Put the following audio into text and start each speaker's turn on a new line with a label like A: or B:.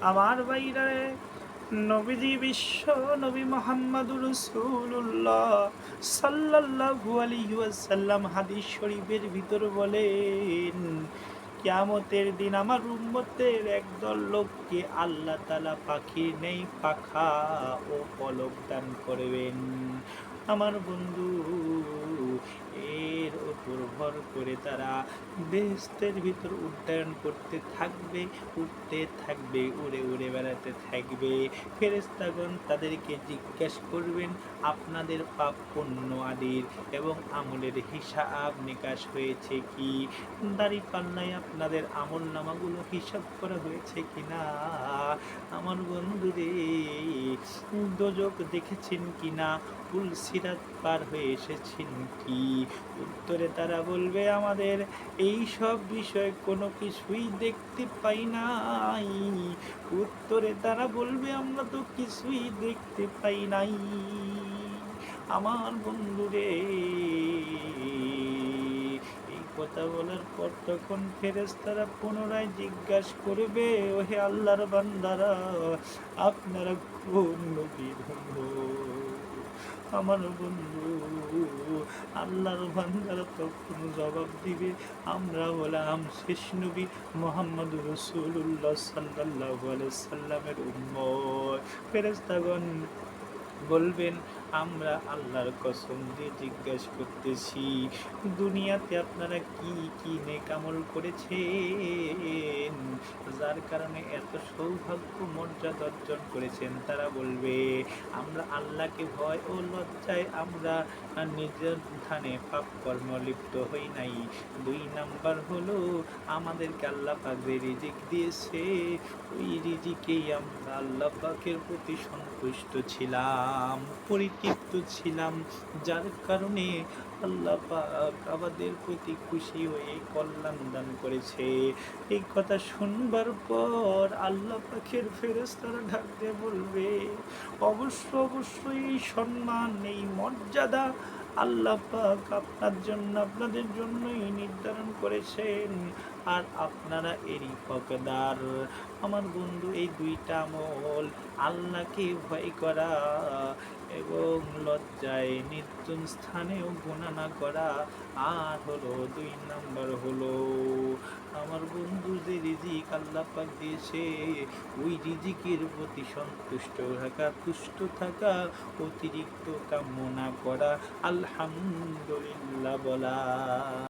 A: আমার বাইরে নবীজি বিশ্ব নবী মোহাম্মদুর রসুল্লাহ সাল্লাল্লাহু আলাইহি হাদিস শরীফের ভিতর বলেন, কিয়ামতের দিন আমার উম্মতের একদল লোককে আল্লাহ তালা পাখির নেই, পাখা ও পলক দান করবেন। আমার বন্ধু ওপর ভর করে তারা বেহেস্তের ভিতর উড্ডয়ন করতে থাকবে উঠতে থাকবে, উড়ে উড়ে বেড়াতে থাকবে। ফেরেস্তাগণ তাদেরকে জিজ্ঞেস করবেন, আপনাদের পাপ পুণ্য আদির এবং আমলের হিসাব নিকাশ হয়েছে কি? দাড়ি পাল্লায় আপনাদের আমল নামাগুলো হিসাব করা হয়েছে কি না? আমার বন্ধুরে, দোজক দেখেছেন কিনা ফুল সিরাত পার হয়ে এসেছেন কি? উত্তরে তারা বলবে, আমাদের এই সব বিষয় কোনো কিছুই দেখতে পাই নাই। উত্তরে তারা বলবে, আমরা তো কিছুই দেখতে পাই নাই। আমার বন্ধুরে, এই কথা বলার পর তখন ফেরেস্তারা পুনরায় জিজ্ঞাসা করবে, ওহে আল্লাহর বান্দারা, আপনারা কোন নবীর আমার বন্ধু আল্লাহর বান্দারা তখন জবাব দিবে, আমরা হলাম শেষ নবী মোহাম্মদ রসুল্লাহ সাল্লাহ সাল্লামের উম্মত। ফেরেস্তাগণ বলবেন আমরা আল্লাহর কসম দিয়ে জিজ্ঞাসা করতেছি, দুনিয়াতে আপনারা কি কি নেকামল করেছেন? যার কারণে এত সৌভাগ্য মর্যাদা অর্জন করেছেন। তারা বলবে, আমরা আল্লাহকে ভয় ও লজ্জায় আমরা নিজের ধানে পাপ কর্ম লিপ্ত হই নাই। দুই নাম্বার হলো, আমাদেরকে আল্লাহ পাক রিজিক দিয়েছে, ওই রিজিকেই আমরা আল্লাহ পাকের প্রতি সন্তুষ্ট ছিলাম। পরিতৃপ্ত ছিলাম, যার কারণে আল্লাহ পাক আমাদের প্রতি খুশি হয়ে কল্যাণ দান করেছে। এই কথা শুনবার পর আল্লাহ পাখের ফেরেস্তারা ঢাকতে বলবে, অবশ্য অবশ্যই এই সম্মান, এই মর্যাদা আল্লাহ পাক আপনার জন্য, আপনাদের জন্যই নির্ধারণ করেছেন। আর আপনারা এরই হকদার। আমার বন্ধু, এই দুইটা আমল আল্লাহকে ভয় করা এবং লজ্জায় নির্জন স্থানেও গণনা করা। আর হলো দুই নাম্বার হলো, আমার বন্ধু যে রিজিক আল্লাহ পাক দিয়েছে, ওই রিজিকের প্রতি সন্তুষ্ট থাকা, তুষ্ট থাকা, অতিরিক্ত কামনা করা। আল্লাহামদুলিল্লাহ বলা